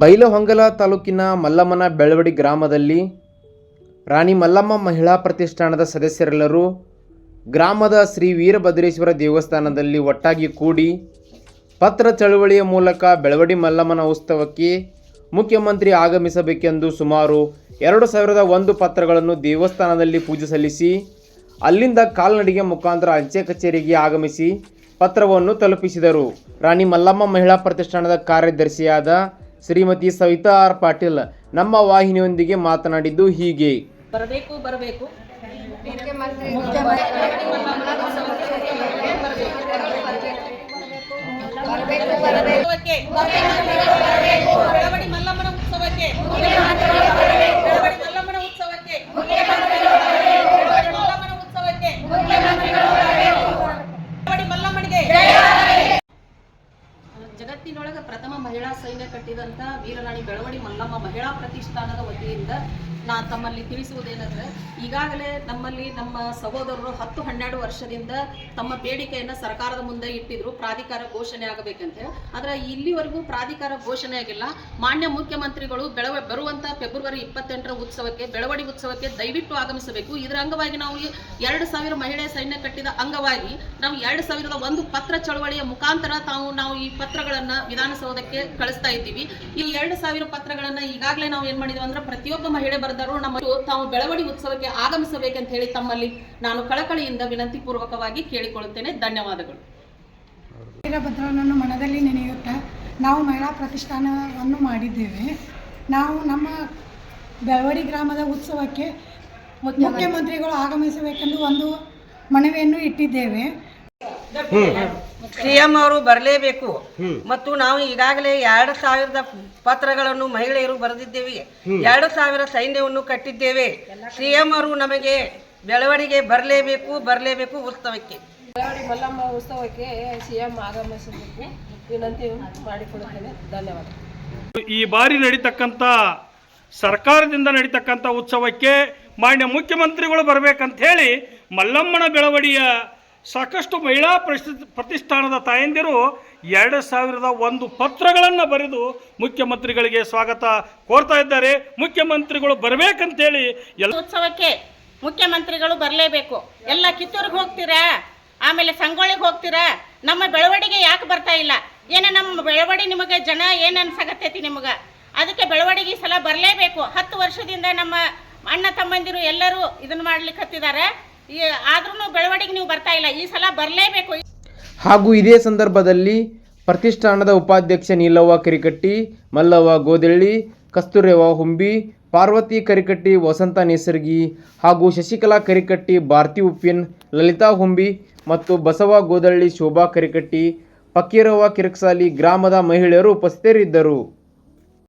ಬೈಲಹೊಂಗಲ ತಾಲೂಕಿನ ಮಲ್ಲಮ್ಮನ ಬೆಳವಡಿ ಗ್ರಾಮದಲ್ಲಿ ರಾಣಿ ಮಲ್ಲಮ್ಮ ಮಹಿಳಾ ಪ್ರತಿಷ್ಠಾನದ ಸದಸ್ಯರೆಲ್ಲರೂ ಗ್ರಾಮದ ಶ್ರೀ ವೀರಭದ್ರೇಶ್ವರ ದೇವಸ್ಥಾನದಲ್ಲಿ ಒಟ್ಟಾಗಿ ಕೂಡಿ ಪತ್ರ ಚಳುವಳಿಯ ಮೂಲಕ ಬೆಳವಡಿ ಮಲ್ಲಮ್ಮನ ಉತ್ಸವಕ್ಕೆ ಮುಖ್ಯಮಂತ್ರಿ ಆಗಮಿಸಬೇಕೆಂದು ಸುಮಾರು ಎರಡು ಸಾವಿರದ ಒಂದು ಪತ್ರಗಳನ್ನು ದೇವಸ್ಥಾನದಲ್ಲಿ ಪೂಜೆ ಸಲ್ಲಿಸಿ, ಅಲ್ಲಿಂದ ಕಾಲ್ನಡಿಗೆ ಮುಖಾಂತರ ಅಂಚೆ ಕಚೇರಿಗೆ ಆಗಮಿಸಿ ಪತ್ರವನ್ನು ತಲುಪಿಸಿದರು. ರಾಣಿ ಮಲ್ಲಮ್ಮ ಮಹಿಳಾ ಪ್ರತಿಷ್ಠಾನದ ಕಾರ್ಯದರ್ಶಿಯಾದ ಶ್ರೀಮತಿ ಸವಿತಾ ಆರ್ ಪಾಟೀಲ್ ನಮ್ಮ ವಾಹಿನಿಯೊಂದಿಗೆ ಮಾತನಾಡಿದ್ದು ಹೀಗೆ. ಬರಬೇಕು ಬರಬೇಕು. ಮಲ್ಲಮ್ಮನ ಉತ್ಸವಕ್ಕೆ ಬೆಳವಡಿ ಮಲ್ಲಮ್ಮನ ಉತ್ಸವಕ್ಕೆ ಬೆಳವಡಿ ಮಲ್ಲಮ್ಮನಿಗೆ ಜಗತ್ತಿನೊಳಗ ಪ್ರಥಮ ಮಹಿಳಾ ಸೈನ್ಯ ಕಟ್ಟಿದಂತ ವೀರರಾಣಿ ಬೆಳವಡಿ ಮಲ್ಲಮ್ಮ ಮಹಿಳಾ ಪ್ರತಿಷ್ಠಾನದ ವತಿಯಿಂದ ನಾ ತಮ್ಮಲ್ಲಿ ತಿಳಿಸುವುದೇನೆಂದರೆ, ಈಗಾಗಲೇ ನಮ್ಮಲ್ಲಿ ನಮ್ಮ ಸಹೋದರರು ಹತ್ತು ಹನ್ನೆರಡು ವರ್ಷದಿಂದ ತಮ್ಮ ಬೇಡಿಕೆಯನ್ನು ಸರ್ಕಾರದ ಮುಂದೆ ಇಟ್ಟಿದ್ರು, ಪ್ರಾಧಿಕಾರ ಘೋಷಣೆ ಆಗಬೇಕಂತ ಆದರೆ ಇಲ್ಲಿವರೆಗೂ ಪ್ರಾಧಿಕಾರ ಘೋಷಣೆ ಆಗಿಲ್ಲ. ಮಾನ್ಯ ಮುಖ್ಯಮಂತ್ರಿಗಳು ಬೆಳವ, ಬರುವಂತ ಫೆಬ್ರವರಿ ಇಪ್ಪತ್ತೆಂಟರ ಉತ್ಸವಕ್ಕೆ, ಬೆಳವಡಿ ಉತ್ಸವಕ್ಕೆ ದಯವಿಟ್ಟು ಆಗಮಿಸಬೇಕು. ಇದರ ಅಂಗವಾಗಿ ನಾವು ಎರಡು ಸಾವಿರ ಮಹಿಳೆ ಸೈನ್ಯ ಕಟ್ಟಿದ ಅಂಗವಾಗಿ, ನಾವು ಎರಡು ಸಾವಿರದ ಒಂದು ಪತ್ರ ಚಳವಳಿಯ ಮುಖಾಂತರ ತಾವು ನಾವು ಈ ಪತ್ರಗಳನ್ನ ವಿಧಾನಸೌಧಕ್ಕೆ ಕಳಿಸ್ತಾ ಇದ್ದೀವಿ. ಈ ಎರಡು ಸಾವಿರ ಪತ್ರಗಳನ್ನ ಈಗಾಗಲೇ ನಾವು ಏನ್ ಮಾಡಿದ್ವಿ ಅಂದ್ರೆ ಪ್ರತಿಯೊಬ್ಬ ಮಹಿಳೆ ಬರೆದರು ನಮ್ಮ ತಾವು ಬೆಳವಡಿ ಉತ್ಸವಕ್ಕೆ ಆಗಮಿಸಬೇಕಂತ ಹೇಳಿ ತಮ್ಮಲ್ಲಿ ನಾನು ಕಳಕಳಿಯಿಂದ ವಿನಂತಿ ಪೂರ್ವಕವಾಗಿ ಕೇಳಿಕೊಳ್ಳುತ್ತೇನೆ. ಧನ್ಯವಾದಗಳು. ವೀರಭದ್ರನನ್ನು ಮನದಲ್ಲಿ ನೆನೆಯುತ್ತಾ ನಾವು ಮಹಿಳಾ ಪ್ರತಿಷ್ಠಾನವನ್ನು ಮಾಡಿದ್ದೇವೆ. ನಾವು ನಮ್ಮ ಬೆಳವಡಿ ಗ್ರಾಮದ ಉತ್ಸವಕ್ಕೆ ಮುಖ್ಯಮಂತ್ರಿಗಳು ಆಗಮಿಸಬೇಕೆಂದು ಒಂದು ಮನವಿಯನ್ನು ಇಟ್ಟಿದ್ದೇವೆ. ಸಿಎಂ ಅವರು ಬರಲೇಬೇಕು. ಮತ್ತು ನಾವು ಈಗಾಗಲೇ ಎರಡು ಸಾವಿರದ ಪತ್ರಗಳನ್ನು ಮಹಿಳೆಯರು ಬರೆದಿದ್ದೇವೆ. ಎರಡು ಸಾವಿರ ಸೈನ್ಯವನ್ನು ಕಟ್ಟಿದ್ದೇವೆ. ಸಿಎಂ ಅವರು ನಮಗೆ ಬೆಳವಣಿಗೆ ಬರಲೇಬೇಕು ಬರಲೇಬೇಕು ಉತ್ಸವಕ್ಕೆ. ಮಲ್ಲಮ್ಮ ಉತ್ಸವಕ್ಕೆ ಸಿ ಎಂ ಆಗಮಿಸಬೇಕು. ವಿನಂತಿ ಮಾಡಿಕೊಡುತ್ತೇನೆ ಧನ್ಯವಾದ. ಈ ಬಾರಿ ನಡೀತಕ್ಕಂಥ ಸರ್ಕಾರದಿಂದ ನಡೀತಕ್ಕಂಥ ಉತ್ಸವಕ್ಕೆ ಮಾನ್ಯ ಮುಖ್ಯಮಂತ್ರಿಗಳು ಬರಬೇಕಂತ ಹೇಳಿ ಮಲ್ಲಮ್ಮನ ಬೆಳವಡಿಯ ಸಾಕಷ್ಟು ಮಹಿಳಾ ಪ್ರತಿ ಪ್ರತಿಷ್ಠಾನದ ತಾಯಂದಿರು ಎರಡು ಸಾವಿರದ ಒಂದು ಪತ್ರಗಳನ್ನು ಬರೆದು ಮುಖ್ಯಮಂತ್ರಿಗಳಿಗೆ ಸ್ವಾಗತ ಕೋರ್ತಾ ಇದ್ದಾರೆ. ಮುಖ್ಯಮಂತ್ರಿಗಳು ಬರಬೇಕಂತೇಳಿ ಎಲ್ಲ ಉತ್ಸವಕ್ಕೆ ಮುಖ್ಯಮಂತ್ರಿಗಳು ಬರಲೇಬೇಕು. ಎಲ್ಲ ಕಿತ್ತೂರಿಗೆ ಹೋಗ್ತೀರಾ? ಆಮೇಲೆ ಸಂಗೊಳ್ಳಿಗೆ ಹೋಗ್ತೀರಾ? ನಮ್ಮ ಬೆಳವಡಿಗೆ ಯಾಕೆ ಬರ್ತಾ ಇಲ್ಲ? ಏನ ನಮ್ಮ ಬೆಳವಡಿ ನಿಮಗೆ ಜನ ಏನು ಅನ್ಸಕತ್ತೈತಿ ನಿಮಗೆ? ಅದಕ್ಕೆ ಬೆಳವಡಿಗೆ ಸಲ ಬರಲೇಬೇಕು. ಹತ್ತು ವರ್ಷದಿಂದ ನಮ್ಮ ಅಣ್ಣ ತಮ್ಮಂದಿರು ಎಲ್ಲರೂ ಇದನ್ನು ಮಾಡ್ಲಿಕ್ಕೆ ಹತ್ತಿದ್ದಾರೆ ಆದ್ರೂ ಬೆಳವಣಿಗೆ ನೀವು ಬರ್ತಾ ಇಲ್ಲ. ಈ ಸಲ ಬರಲೇಬೇಕು. ಹಾಗೂ ಇದೇ ಸಂದರ್ಭದಲ್ಲಿ ಪ್ರತಿಷ್ಠಾನದ ಉಪಾಧ್ಯಕ್ಷ ನೀಲವ್ವ ಕರಿಕಟ್ಟಿ, ಮಲ್ಲವ್ವ ಗೋದಳ್ಳಿ ಕಸ್ತೂರವ್ವ ಹುಂಬಿ, ಪಾರ್ವತಿ ಕರಿಕಟ್ಟಿ, ವಸಂತ ನೇಸರ್ಗಿ ಹಾಗೂ ಶಶಿಕಲಾ ಕರಿಕಟ್ಟಿ, ಭಾರತಿ ಉಪ್ಪಿನ್, ಲಲಿತಾ ಹುಂಬಿ ಮತ್ತು ಬಸವ ಗೋದಳ್ಳಿ ಶೋಭಾ ಕರಿಕಟ್ಟಿ, ಫಕೀರವ್ವ ಕಿರಕ್ಸಾಲಿ ಗ್ರಾಮದ ಮಹಿಳೆಯರು ಉಪಸ್ಥಿತರಿದ್ದರು.